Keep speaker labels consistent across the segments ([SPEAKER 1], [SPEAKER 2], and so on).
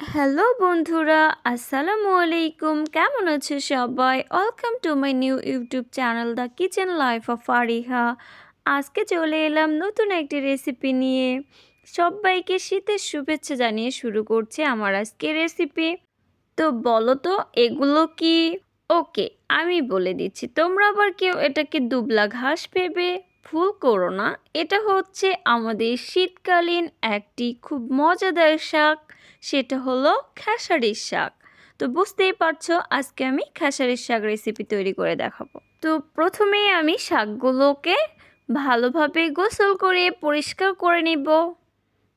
[SPEAKER 1] Hello বন্ধুরা, আসসালামু আলাইকুম। কেমন আছো সবাই? Welcome to my new YouTube channel the kitchen life of Ariha আজকে চলে এলাম নতুন একটি রেসিপি নিয়ে। সবাইকে শীতের শুভেচ্ছা জানিয়ে শুরু করছে আমার আজকে রেসিপি তো বলো তো, এগুলো কি? ওকে আমি বলে দিচ্ছি, তোমরা আবার কেউ এটাকে দুবলা ঘাস ভেবে ভুল করো না। এটা হচ্ছে আমাদের শীতকালীন একটি খুব মজাদার শাক, সেটা হলো খেসারির শাক। তো বুঝতেই পারছ, আজকে আমি খেসারির শাক রেসিপি তৈরি করে দেখাবো। তো প্রথমেই আমি শাকগুলোকে ভালোভাবে গোসল করে পরিষ্কার করে নিব।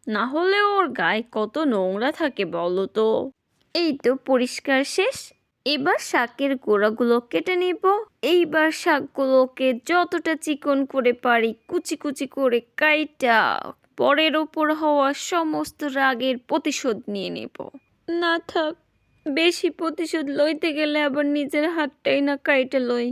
[SPEAKER 1] না হলে ওর গায়ে কত নোংরা থাকে বলো তো? এই তো পরিষ্কার শেষ। এবার শাকের গোড়াগুলো কেটে নিব। এইবার শাকগুলোকে যতটা চিকন করে পারি কুচি কুচি করে কাইটা পরের ওপর হওয়া সমস্ত রাগের প্রতিশোধ নিয়ে নেব। না থাক, বেশি প্রতিশোধ লইতে গেলে আবার নিজের হাতটাই না কাইটে লই।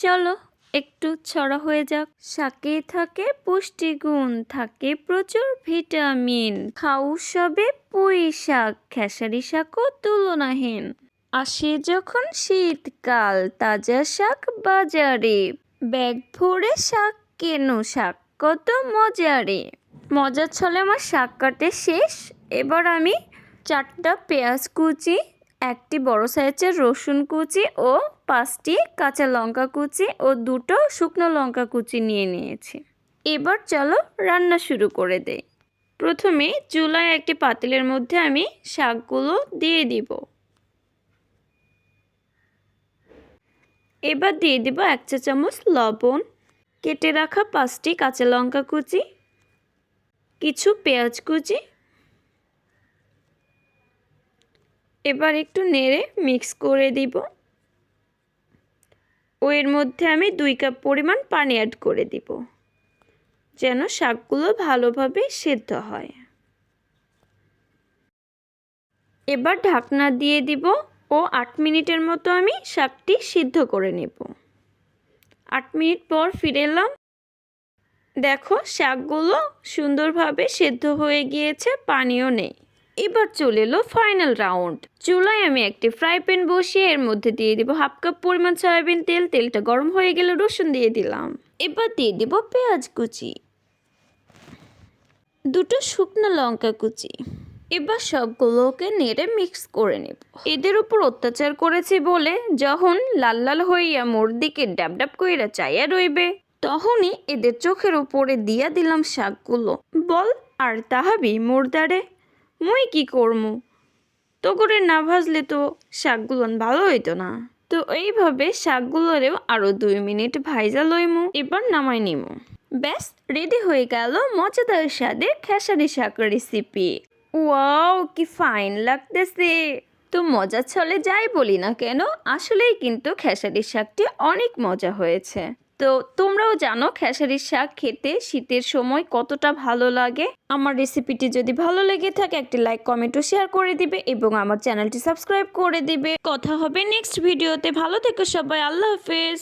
[SPEAKER 1] চলো, একটু ছড়া হয়ে যাক। শাকে থাকে পুষ্টিগুণ, থাকে প্রচুর ভিটামিন। খাও সবে পুঁই শাক খেসারি শাকও তুলনাহীন। আসে যখন শীতকাল, তাজা শাক বাজারে। ব্যাগ ভরে শাক কেন? শাক কত মজারে। মজার ছলে আমার শাক কাটে শেষ। এবার আমি চারটা পেঁয়াজ কুচি, একটি বড় সাইজের রসুন কুচি ও পাঁচটি কাঁচা লঙ্কা কুচি ও দুটো শুকনো লঙ্কা কুচি নিয়ে নিয়েছি। এবার চলো রান্না শুরু করে দেই। প্রথমে চুলায় একটি পাতিলের মধ্যে আমি শাকগুলো দিয়ে দিব। এবার দিয়ে দিব এক চা চামচ লবণ। কেটে রাখা পাঁচটি কাঁচা লঙ্কা কুচি, কিছু পেঁয়াজ কুচি। এবার একটু নেড়ে মিক্স করে দিব। ও এর মধ্যে আমি দুই কাপ পরিমাণ পানি অ্যাড করে দিব, যেন শাকগুলো ভালোভাবে সেদ্ধ হয়। এবার ঢাকনা দিয়ে দিব ও আট মিনিটের মতো আমি শাকটি সিদ্ধ করে নেব। আট মিনিট পর ফিরে এলাম। দেখো, শাকগুলো সুন্দরভাবে সেদ্ধ হয়ে গিয়েছে, পানিও নেই। এবার চলে এলো ফাইনাল রাউন্ড চুলায় আমি একটি ফ্রাই প্যান বসিয়ে এর মধ্যে দিয়ে দিব হাফ কাপ পরিমাণ সয়াবিন তেল, তেলটা গরম হয়ে গেলে রসুন দিয়ে দিলাম। এবার দিয়ে দিব পেঁয়াজ কুচি। দুটো শুকনো লঙ্কা কুচি। এবার সবগুলোকে নেড়ে মিক্স করে নেব। এদের উপর অত্যাচার করেছি বলে যখন লাল লাল হইয়া মোর দিকে ডাব ডাব কইরা চাইয়া রইবে, তখনই এদের চোখের উপরে দিয়া দিলাম শাকগুলো। বল, আর তাহাবি মোরদারে মুই কি করমু? তো করে না ভাজলে তো শাকগুলো ভালো হইতো না। তো এইভাবে শাকগুলোরেও আরও দুই মিনিট ভাইজা লইমু, এবার নামাই নিমু। ব্যাস, রেডি হয়ে গেল মজাদার স্বাদে খেসারি শাক রেসিপি ওয়াও, কি ফাইন লাগতেছে। তো মজা ছলে যাই বলি না কেন, আসলেই কিন্তু খেসারির শাকটি অনেক মজা হয়েছে। তো তোমরাও জানো খেসারির শাক খেতে শীতের সময় কতটা ভালো লাগে? আমার রেসিপিটি যদি ভালো লেগে থাকে, একটি লাইক, কমেন্ট ও শেয়ার করে দিবে এবং আমার চ্যানেলটি সাবস্ক্রাইব করে দিবে। কথা হবে নেক্সট ভিডিওতে। ভালো থেকো সবাই, আল্লাহ হাফেজ।